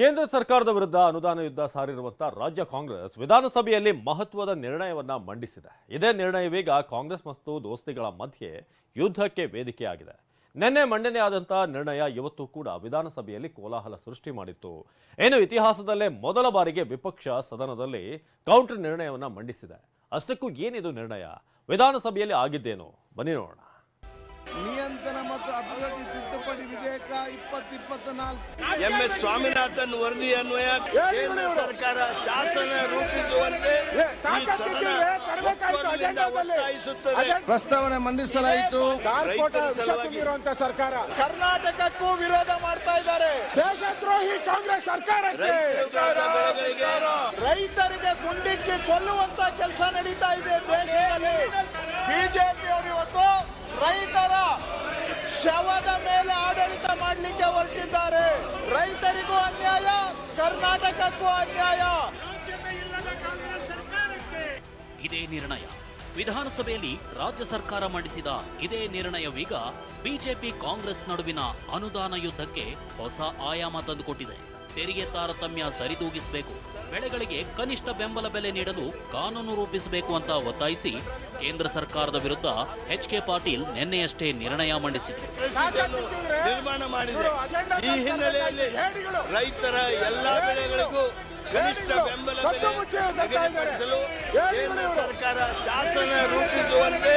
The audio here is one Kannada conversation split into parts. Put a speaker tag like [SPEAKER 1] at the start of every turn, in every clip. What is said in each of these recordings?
[SPEAKER 1] ಕೇಂದ್ರ ಸರ್ಕಾರದ ವಿರುದ್ಧ ಅನುದಾನ ಯುದ್ಧ ಸಾರಿರುವಂತಹ ರಾಜ್ಯ ಕಾಂಗ್ರೆಸ್ ವಿಧಾನಸಭೆಯಲ್ಲಿ ಮಹತ್ವದ ನಿರ್ಣಯವನ್ನ ಮಂಡಿಸಿದೆ. ಇದೇ ನಿರ್ಣಯವೀಗ ಕಾಂಗ್ರೆಸ್ ಮತ್ತು ದೋಸ್ತಿಗಳ ಮಧ್ಯೆ ಯುದ್ಧಕ್ಕೆ ವೇದಿಕೆಯಾಗಿದೆ. ನಿನ್ನೆ ಮಂಡನೆ ಆದಂತಹ ನಿರ್ಣಯ ಇವತ್ತು ಕೂಡ ವಿಧಾನಸಭೆಯಲ್ಲಿ ಕೋಲಾಹಲ ಸೃಷ್ಟಿ ಮಾಡಿತ್ತು. ಏನು ಇತಿಹಾಸದಲ್ಲೇ ಮೊದಲ ಬಾರಿಗೆ ವಿಪಕ್ಷ ಸದನದಲ್ಲಿ ಕೌಂಟರ್ ನಿರ್ಣಯವನ್ನ ಮಂಡಿಸಿದೆ. ಅಷ್ಟಕ್ಕೂ ಏನಿದು ನಿರ್ಣಯ? ವಿಧಾನಸಭೆಯಲ್ಲಿ ಆಗಿದ್ದೇನು? ಬನ್ನಿ ನೋಡೋಣ.
[SPEAKER 2] ತಿದ್ದುಪಡಿ ವಿಧೇಯಕ ಇಪ್ಪತ್ತಿಪ್ಪತ್ತ ನಾಲ್ಕು
[SPEAKER 3] ಎಂ ಎಸ್ ಸ್ವಾಮಿನಾಥನ್ ವರದಿ ಅನ್ವಯ. ಕೇಂದ್ರ ಸರ್ಕಾರ ಶಾಸನ ರೂಪಿಸುವಂತೆ
[SPEAKER 2] ಪ್ರಸ್ತಾವನೆ ಮಂಡಿಸಲಾಯಿತು.
[SPEAKER 4] ಸರ್ಕಾರ.
[SPEAKER 2] ಕರ್ನಾಟಕಕ್ಕೂ ವಿರೋಧ ಮಾಡ್ತಾ ಇದ್ದಾರೆ.
[SPEAKER 4] ದೇಶದ್ರೋಹಿ ಕಾಂಗ್ರೆಸ್ ಸರ್ಕಾರಕ್ಕೆ.
[SPEAKER 2] ರೈತರಿಗೆ ಗುಂಡಿಕ್ಕಿ ಕೊಲ್ಲುವಂತ ಕೆಲಸ ನಡೀತಾ ಇದೆ ದೇಶದಲ್ಲಿ. ಬಿಜೆಪಿ ಮಾಡಲಿಕ್ಕೆ ಹೊರಟಿದ್ದಾರೆ. ರೈತರಿಗೂ ಅನ್ಯಾಯ, ಕರ್ನಾಟಕಕ್ಕೂ ಅನ್ಯಾಯ.
[SPEAKER 5] ಇದೇ ನಿರ್ಣಯ. ವಿಧಾನಸಭೆಯಲ್ಲಿ ರಾಜ್ಯ ಸರ್ಕಾರ ಮಂಡಿಸಿದ ಇದೇ ನಿರ್ಣಯವೀಗ ಬಿಜೆಪಿ ಕಾಂಗ್ರೆಸ್ ನಡುವಿನ ಅನುದಾನ ಯುದ್ಧಕ್ಕೆ ಹೊಸ ಆಯಾಮ ತಂದುಕೊಟ್ಟಿದೆ. ತೆರಿಗೆ ತಾರತಮ್ಯ ಸರಿದೂಗಿಸಬೇಕು. ಬೆಳೆಗಳಿಗೆ ಕನಿಷ್ಠ ಬೆಂಬಲ ಬೆಲೆ ನೀಡಲು ಕಾನೂನು ರೂಪಿಸಬೇಕು ಅಂತ ಒತ್ತಾಯಿಸಿ ಕೇಂದ್ರ ಸರ್ಕಾರದ ವಿರುದ್ಧ ಎಚ್ ಕೆ ಪಾಟೀಲ್ ನಿನ್ನೆಯಷ್ಟೇ ನಿರ್ಣಯ
[SPEAKER 3] ಮಂಡಿಸಿದೆ ನಿರ್ಮಾಣ ಮಾಡಿದೆ. ಈ ಹಿನ್ನೆಲೆಯಲ್ಲಿ ರೈತರ ಎಲ್ಲಾ ಬೆಳೆಗಳಿಗೂ ಕನಿಷ್ಠ ಬೆಂಬಲ ಕೇಂದ್ರ ಸರ್ಕಾರ ಶಾಸನ ರೂಪಿಸುವಂತೆ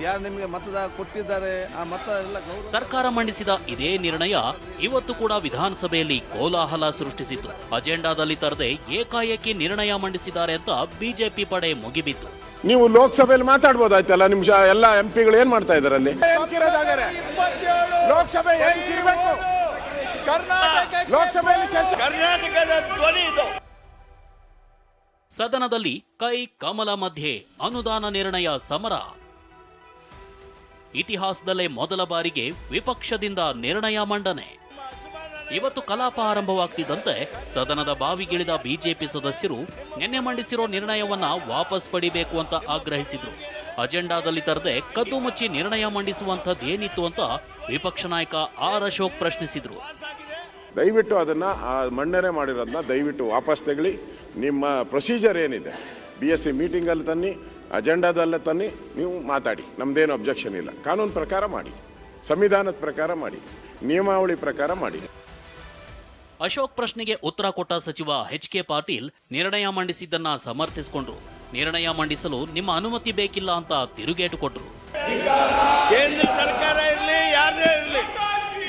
[SPEAKER 2] ಯಾರು ನಿಮಗೆ ಮತದ ಕೊಟ್ಟಿದ್ದಾರೆ? ಆ ಮತ ಎಲ್ಲ ಗೌರವ.
[SPEAKER 5] ಸರ್ಕಾರ ಮಂಡಿಸಿದ ಇದೇ ನಿರ್ಣಯ ಇವತ್ತು ಕೂಡ ವಿಧಾನಸಭೆಯಲ್ಲಿ ಕೋಲಾಹಲ ಸೃಷ್ಟಿಸಿತು ಅಜೆಂಡಾದಲ್ಲಿ ತರದೆ ಏಕಾಏಕಿ ನಿರ್ಣಯ ಮಂಡಿಸಿದ್ದಾರೆ ಅಂತ ಬಿಜೆಪಿ ಪಡೆ ಮುಗಿಬಿತ್ತು.
[SPEAKER 4] ನೀವು ಲೋಕಸಭೆಯಲ್ಲಿ ಮಾತಾಡ್ಬೋದಾಯ್ತಲ್ಲ ನಿಮ್ ಶಾ- ಎಲ್ಲ ಎಂ ಪಿಗಳು ಏನ್ ಮಾಡ್ತಾ ಇದಾರೆ ಅಲ್ಲಿ? ಲೋಕಸಭೆ ಏನ್ ಇರ್ಬೇಕು?
[SPEAKER 2] ಕರ್ನಾಟಕ
[SPEAKER 4] ಲೋಕಸಭೆಯಲ್ಲಿ ಕೆಲಸ
[SPEAKER 3] ಕರ್ನಾಟಕದ ಧ್ವನಿ ಇದು.
[SPEAKER 5] ಸದನದಲ್ಲಿ ಕೈ ಕಮಲ ಮಧ್ಯೆ ಅನುದಾನ ನಿರ್ಣಯ ಸಮರ. ಇತಿಹಾಸದಲ್ಲೇ ಮೊದಲ ಬಾರಿಗೆ ವಿಪಕ್ಷದಿಂದ ನಿರ್ಣಯ ಮಂಡನೆ. ಇವತ್ತು ಕಲಾಪ ಆರಂಭವಾಗ್ತಿದ್ದಂತೆ ಸದನದ ಬಾವಿಗಿಳಿದ ಬಿಜೆಪಿ ಸದಸ್ಯರು ನಿನ್ನೆ ಮಂಡಿಸಿರೋ ನಿರ್ಣಯವನ್ನ ವಾಪಸ್ ಪಡಿಬೇಕು ಅಂತ ಆಗ್ರಹಿಸಿದ್ರು. ಅಜೆಂಡಾದಲ್ಲಿ ತರದೆ ಕದ್ದು ಮುಚ್ಚಿ ನಿರ್ಣಯ ಮಂಡಿಸುವಂತದ್ದೇನಿತ್ತು ಅಂತ ವಿಪಕ್ಷ ನಾಯಕ ಆರ್ ಅಶೋಕ್ ಪ್ರಶ್ನಿಸಿದ್ರು.
[SPEAKER 4] ದಯವಿಟ್ಟು ಅದನ್ನ ಆ ಮಾಡಿರೋದನ್ನ ದಯವಿಟ್ಟು ವಾಪಸ್ ತೆಗಳಿ. ನಿಮ್ಮ ಪ್ರೊಸೀಜರ್ ಏನಿದೆ? ಬಿ ಎಸ್ ಸಿ ಮೀಟಿಂಗಲ್ಲಿ ತನ್ನಿ ಅಜೆಂಡಾದಲ್ಲೇ ತನ್ನಿ ನೀವು ಮಾತಾಡಿ. ನಮ್ಮದೇನು ಅಬ್ಜೆಕ್ಷನ್ ಇಲ್ಲ. ಕಾನೂನು ಪ್ರಕಾರ ಮಾಡಿ. ಸಂವಿಧಾನದ ಪ್ರಕಾರ ಮಾಡಿ. ನಿಯಮಾವಳಿ ಪ್ರಕಾರ ಮಾಡಿ.
[SPEAKER 5] ಅಶೋಕ್ ಪ್ರಶ್ನೆಗೆ ಉತ್ತರ ಕೊಟ್ಟ ಸಚಿವ ಎಚ್ ಕೆ ಪಾಟೀಲ್ ನಿರ್ಣಯ ಮಂಡಿಸಿದ್ದನ್ನ ಸಮರ್ಥಿಸಿಕೊಂಡ್ರು. ನಿರ್ಣಯ ಮಂಡಿಸಲು ನಿಮ್ಮ ಅನುಮತಿ ಬೇಕಿಲ್ಲ ಅಂತ ತಿರುಗೇಟು ಕೊಟ್ಟರು
[SPEAKER 3] ಕೇಂದ್ರ ಸರ್ಕಾರ ಇರಲಿ ಯಾರೇ ಇರಲಿ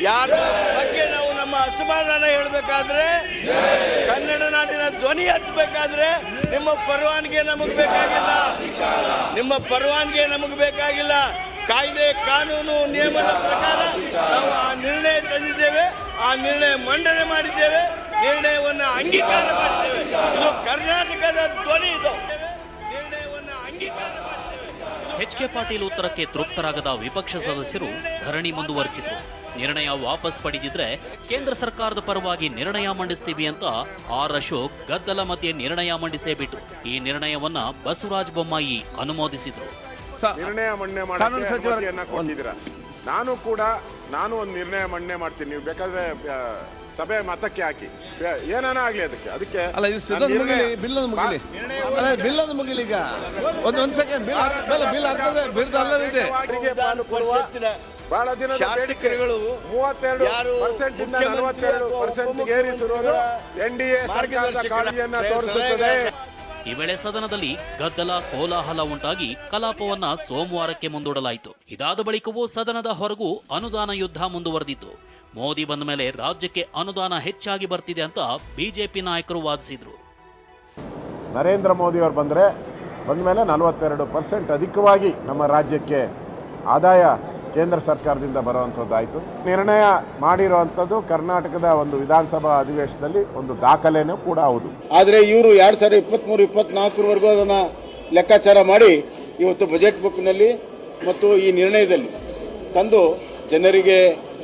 [SPEAKER 3] ಯಾರ ಬಗ್ಗೆ ನಾವು ನಮ್ಮ ಅಸಮಾಧಾನ ಹೇಳಬೇಕಾದ್ರೆ ಕನ್ನಡ ನಾಡಿನ ಧ್ವನಿ ಹತ್ತಬೇಕಾದ್ರೆ ನಿಮ್ಮ ಪರವಾನಗಿ ನಮಗೆ ಬೇಕಾಗಿಲ್ಲ. ನಿಮ್ಮ ಪರವಾನಗಿ ನಮಗೆ ಬೇಕಾಗಿಲ್ಲ. ಕಾಯ್ದೆ ಕಾನೂನು ನಿಯಮದ ಪ್ರಕಾರ ನಾವು ಆ ನಿರ್ಣಯ ತಂದಿದ್ದೇವೆ, ಆ ನಿರ್ಣಯ ಮಂಡನೆ ಮಾಡಿದ್ದೇವೆ, ನಿರ್ಣಯವನ್ನು ಅಂಗೀಕಾರ ಮಾಡಿದ್ದೇವೆ. ಇದು ಕರ್ನಾಟಕದ ಧ್ವನಿ ಇದು.
[SPEAKER 5] ಎಚ್ ಕೆ ಪಾಟೀಲ್ ಉತ್ತರಕ್ಕೆ ತೃಪ್ತರಾಗದ ವಿಪಕ್ಷ ಸದಸ್ಯರು ಧರಣಿ ಮುಂದುವರಿಸಿತು. ನಿರ್ಣಯ ವಾಪಸ್ ಪಡೆದಿದ್ರೆ ಕೇಂದ್ರ ಸರ್ಕಾರದ ಪರವಾಗಿ ನಿರ್ಣಯ ಮಂಡಿಸ್ತೀವಿ ಅಂತ ಆರ್ ಅಶೋಕ್ ಗದ್ದಲ ಮಧ್ಯೆ ನಿರ್ಣಯ ಮಂಡಿಸೇ ಬಿಟ್ರು ಈ ನಿರ್ಣಯವನ್ನ ಬಸವರಾಜ ಬೊಮ್ಮಾಯಿ ಅನುಮೋದಿಸಿದ್ರು.
[SPEAKER 4] ನಿರ್ಣಯ ಮಂಡನೆ ಮಾಡಕ್ಕೆ ನಾನು ಕೂಡ ನಾನು ಒಂದು ನಿರ್ಣಯ ಮಂಡನೆ ಮಾಡ್ತೀನಿ. ನೀವು ಬೇಕಾದ್ರೆ ಸಭೆ ಮತಕ್ಕೆ ಹಾಕಿ. ಏನಾನ ಆಗ್ಲಿ ಅದಕ್ಕೆ. ಅದಕ್ಕೆ
[SPEAKER 6] ಅಲ್ಲ ಇದು ಸಿದ್ಧ
[SPEAKER 4] ನಾನು
[SPEAKER 6] ಮುಗಿಲಿ ಬಿಲ್ ಒಂದು ಮುಗಿಲಿ? ಅಲ್ಲ ಬಿಲ್ ಒಂದು ಮುಗಿಲಿ ಈಗ. ಒಂದು ಒಂದು ಸೆಕೆಂಡ್ ಬಿಲ್ ಅಲ್ಲ ಬಿಲ್ ಆಗ್ತದೆ ಬಿಲ್ ಅಲ್ಲದಿದೆ
[SPEAKER 4] ಬಹಳ ದಿನ
[SPEAKER 3] ಬೇಡಿಕೆಗಳು
[SPEAKER 4] ಮೂವತ್ತೆರಡು ಪರ್ಸೆಂಟ್ ಇಂದ ನಲವತ್ತೆರಡು ಪರ್ಸೆಂಟ್ ಏರಿಸಿರುವುದು ಎನ್ ಡಿ ಎ ಸರ್ಕಾರದ ಕಾಳಜಿಯನ್ನ ತೋರಿಸುತ್ತದೆ.
[SPEAKER 5] ಈ ವೇಳೆ ಸದನದಲ್ಲಿ ಗದ್ದಲ ಕೋಲಾಹಲ ಉಂಟಾಗಿ ಕಲಾಪವನ್ನ ಸೋಮವಾರಕ್ಕೆ ಮುಂದೂಡಲಾಯಿತು. ಇದಾದ ಬಳಿಕವೂ ಸದನದ ಹೊರಗೂ ಅನುದಾನ ಯುದ್ಧ ಮುಂದುವರೆದಿತ್ತು. ಮೋದಿ ಬಂದ ಮೇಲೆ ರಾಜ್ಯಕ್ಕೆ ಅನುದಾನ ಹೆಚ್ಚಾಗಿ ಬರ್ತಿದೆ ಅಂತ ಬಿಜೆಪಿ ನಾಯಕರು ವಾದಿಸಿದ್ರು.
[SPEAKER 4] ನರೇಂದ್ರ ಮೋದಿ ಅವರು ಬಂದರೆ ಬಂದ ಮೇಲೆ ನಲವತ್ತೆರಡು ಪರ್ಸೆಂಟ್ ಅಧಿಕವಾಗಿ ನಮ್ಮ ರಾಜ್ಯಕ್ಕೆ ಆದಾಯ ಕೇಂದ್ರ ಸರ್ಕಾರದಿಂದ ಬರುವಂಥದ್ದಾಯಿತು. ನಿರ್ಣಯ ಮಾಡಿರುವಂಥದ್ದು ಕರ್ನಾಟಕದ ಒಂದು ವಿಧಾನಸಭಾ ಅಧಿವೇಶನದಲ್ಲಿ ಒಂದು ದಾಖಲೆನೂ ಕೂಡ ಹೌದು.
[SPEAKER 7] ಆದರೆ ಇವರು ಎರಡು ಸಾವಿರದ ಇಪ್ಪತ್ತ್ಮೂರು ಇಪ್ಪತ್ನಾಲ್ಕರವರೆಗೂ ಅದನ್ನು ಲೆಕ್ಕಾಚಾರ ಮಾಡಿ ಇವತ್ತು ಬಜೆಟ್ ಬುಕ್ನಲ್ಲಿ ಮತ್ತು ಈ ನಿರ್ಣಯದಲ್ಲಿ ತಂದು ಜನರಿಗೆ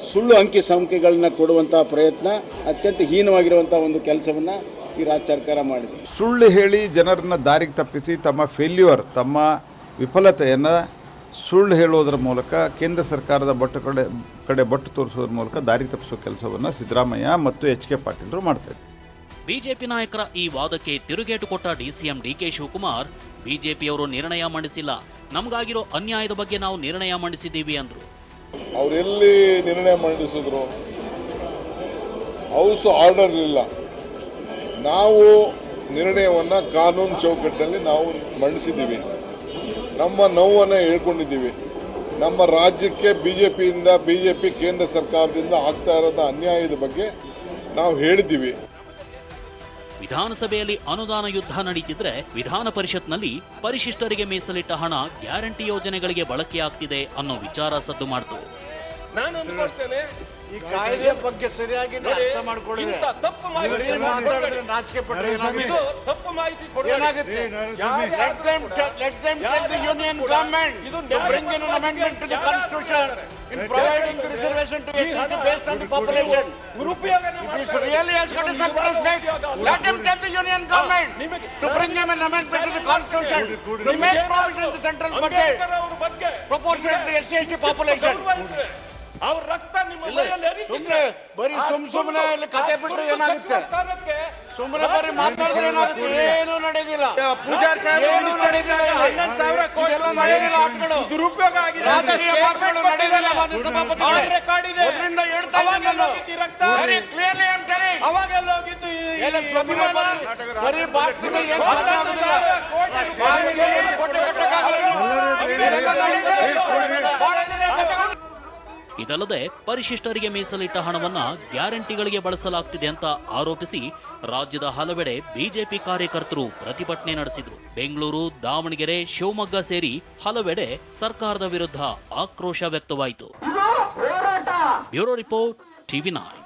[SPEAKER 7] ಸುಳ್ಳು ಅಂಕಿ ಸಂಖ್ಯೆಗಳನ್ನ ಕೊಡುವಂಥ ಪ್ರಯತ್ನ ಅತ್ಯಂತ ಹೀನವಾಗಿರುವಂಥ ಒಂದು ಕೆಲಸವನ್ನು ಈ ರಾಜ್ಯ ಸರ್ಕಾರ ಮಾಡಿದೆ.
[SPEAKER 8] ಸುಳ್ಳು ಹೇಳಿ ಜನರನ್ನ ದಾರಿಗೆ ತಪ್ಪಿಸಿ ತಮ್ಮ ಫೇಲ್ಯೂರ್ ತಮ್ಮ ವಿಫಲತೆಯನ್ನು ಸುಳ್ಳು ಹೇಳೋದರ ಮೂಲಕ ಕೇಂದ್ರ ಸರ್ಕಾರದ ಬಟ್ಟು ಕಡೆ ಕಡೆ ಬಟ್ಟು ತೋರಿಸೋದ್ರ ಮೂಲಕ ದಾರಿ ತಪ್ಪಿಸೋ ಕೆಲಸವನ್ನು ಸಿದ್ದರಾಮಯ್ಯ ಮತ್ತು ಎಚ್ ಕೆ ಪಾಟೀಲರು ಮಾಡ್ತಾರೆ
[SPEAKER 5] ಬಿಜೆಪಿ ನಾಯಕರ ಈ ವಾದಕ್ಕೆ ತಿರುಗೇಟು ಕೊಟ್ಟ ಡಿಸಿಎಂ ಡಿಕೆ ಶಿವಕುಮಾರ್ ಬಿಜೆಪಿಯವರು ನಿರ್ಣಯ ಮಂಡಿಸಿಲ್ಲ. ನಮಗಾಗಿರೋ ಅನ್ಯಾಯದ ಬಗ್ಗೆ ನಾವು ನಿರ್ಣಯ ಮಂಡಿಸಿದ್ದೀವಿ ಅಂದರು.
[SPEAKER 9] ಅವರೆಲ್ಲಿ ನಿರ್ಣಯ ಮಂಡಿಸಿದ್ರು? ಹೌಸ್ ಆರ್ಡರ್ ಇಲ್ಲ. ನಾವು ನಿರ್ಣಯವನ್ನು ಕಾನೂನು ಚೌಕಟ್ಟಿನಲ್ಲಿ ನಾವು ಮಂಡಿಸಿದ್ದೀವಿ. ನಮ್ಮ ನೋವನ್ನು ಹೇಳ್ಕೊಂಡಿದ್ದೀವಿ. ನಮ್ಮ ರಾಜ್ಯಕ್ಕೆ ಬಿ ಜೆ ಪಿಯಿಂದ ಬಿ ಜೆ ಪಿ ಕೇಂದ್ರ ಸರ್ಕಾರದಿಂದ ಆಗ್ತಾ ಇರೋದ ಅನ್ಯಾಯದ ಬಗ್ಗೆ ನಾವು ಹೇಳಿದ್ದೀವಿ.
[SPEAKER 5] ವಿಧಾನಸಭೆಯಲ್ಲಿ ಅನುದಾನ ಯುದ್ಧ ನಡೀತಿದ್ರೆ ವಿಧಾನ ಪರಿಷತ್ನಲ್ಲಿ ಪರಿಶಿಷ್ಟರಿಗೆ ಮೀಸಲಿಟ್ಟ ಹಣ ಗ್ಯಾರಂಟಿ ಯೋಜನೆಗಳಿಗೆ ಬಳಕೆಯಾಗ್ತಿದೆ ಅನ್ನೋ ವಿಚಾರ ಸದ್ದು ಮಾಡ್ತು.
[SPEAKER 10] ನಾನು ಅಂದ್ಕೊಳ್ತೇನೆ
[SPEAKER 7] ಈ ಕಾಯ್ದೆಯ ಬಗ್ಗೆ ಸರಿಯಾಗಿ ಅರ್ಥ ಮಾಡ್ಕೊಳ್ಳಿ
[SPEAKER 10] ಇಂಥ ತಪ್ಪು ಮಾಹಿತಿ
[SPEAKER 7] ಮಾತಾಡಿದ್ರೆ ನಾಚಿಕೆ ಪಟ್ಟರೆ
[SPEAKER 10] ಇದು ತಪ್ಪು ಮಾಹಿತಿ.
[SPEAKER 7] ಏನಾಗುತ್ತೆ
[SPEAKER 10] ಯಾರು-
[SPEAKER 7] let them tell- let them tell the union government
[SPEAKER 10] ಇದು
[SPEAKER 7] to
[SPEAKER 10] ನ್ಯಾಯ
[SPEAKER 7] bring in an amendment to the
[SPEAKER 10] ಯಾರು
[SPEAKER 7] constitution in
[SPEAKER 10] ಹೇಳ್ತಾರೆ?
[SPEAKER 7] providing the reservation to SCT based on the population.
[SPEAKER 10] ದುರುಪಯೋಗನೇ
[SPEAKER 7] If
[SPEAKER 10] ಮಾಡ್ತಾರೆ.
[SPEAKER 7] he really has got a self-respect, let him tell the union government
[SPEAKER 10] ನಿಮಗೆ-
[SPEAKER 7] to bring him an amendment to the constitution. To make provision in the central budget
[SPEAKER 10] Ambedkar ಅವ್ರ ಬಗ್ಗೆ
[SPEAKER 7] proportionate to
[SPEAKER 10] ಅವ್ರ ರಕ್ತ ನಿಮ್ಮ ಮೈಯಲ್ಲಿ ಹರಿತಿದ್ರೆ
[SPEAKER 7] ಸುಮ್ನೆ ಬರೀ ಸುಮ್ ಸುಮ್ನೆ ಇಲ್ಲಿ ಕತೆ ಬಿಟ್ರೆ ಏನಾಗುತ್ತೆ
[SPEAKER 10] ಸುಮ್ನೆ
[SPEAKER 7] ಸುಮ್ಮನೆ ಬರೀ ಮಾತಾಡಿದ್ರೆ ಏನಾಗುತ್ತೆ ಏನು ನಡೆದಿಲ್ಲ
[SPEAKER 3] ಪೂಜಾರಿ
[SPEAKER 7] ಏನು ನಡೆದಿಲ್ಲ.
[SPEAKER 3] ಹನ್ನೊಂದು ಸಾವಿರ ಕೋಟಿ
[SPEAKER 7] ಇದೆಲ್ಲ ನಡೆದಿಲ್ಲ ಆಟಗಳು
[SPEAKER 3] ದುರುಪಯೋಗ ಆಗಿದೆ ಅಂತ
[SPEAKER 7] ರಾಜಕೀಯ
[SPEAKER 3] statement
[SPEAKER 7] ಮಾತುಗಳು
[SPEAKER 3] ಕೊಟ್ಟಿದ್ದಾರೆ.
[SPEAKER 7] ನಡೆದಿಲ್ಲ ಮಾನ್ಯ ಸಭಾಪತಿಗಳೇ.
[SPEAKER 3] On record ಇದೆ.
[SPEAKER 7] ಮೊದಲಿಂದ ಹೇಳ್ತಾ
[SPEAKER 3] ಅವಾಗೆಲ್ಲ
[SPEAKER 7] ನಾನು.
[SPEAKER 3] ಹೋಗಿದ್ದು ಈ ರಕ್ತ?
[SPEAKER 7] Very clearly I am telling.
[SPEAKER 3] ಅವಾಗೆಲ್ಲ ಹೋಗಿದ್ದು ಈ-
[SPEAKER 7] ಎಲ್ಲ ಸುಮ್ಮನೆ? ಬರೀ- ಏನು
[SPEAKER 3] ಹನ್ನೊಂದು ಸಾವಿರ
[SPEAKER 7] ಏನು ಕೊಟ್ಟಕ್ಕಾಗಲ್ಲ. ಇದೆಲ್ಲ ನಡೆದಿಲ್ಲ.
[SPEAKER 5] ಇದಲ್ಲದೆ ಪರಿಶಿಷ್ಟರಿಗೆ ಮೀಸಲಿಟ್ಟ ಹಣವನ್ನ ಗ್ಯಾರಂಟಿಗಳಿಗೆ ಬಳಸಲಾಗ್ತಿದೆ ಅಂತ ಆರೋಪಿಸಿ ರಾಜ್ಯದ ಹಲವೆಡೆ ಬಿಜೆಪಿ ಕಾರ್ಯಕರ್ತರು ಪ್ರತಿಭಟನೆ ನಡೆಸಿದ್ರು. ಬೆಂಗಳೂರು ದಾವಣಗೆರೆ ಶಿವಮೊಗ್ಗ ಸೇರಿ ಹಲವೆಡೆ ಸರ್ಕಾರದ ವಿರುದ್ಧ ಆಕ್ರೋಶ ವ್ಯಕ್ತವಾಯಿತು. Bureau report TV nine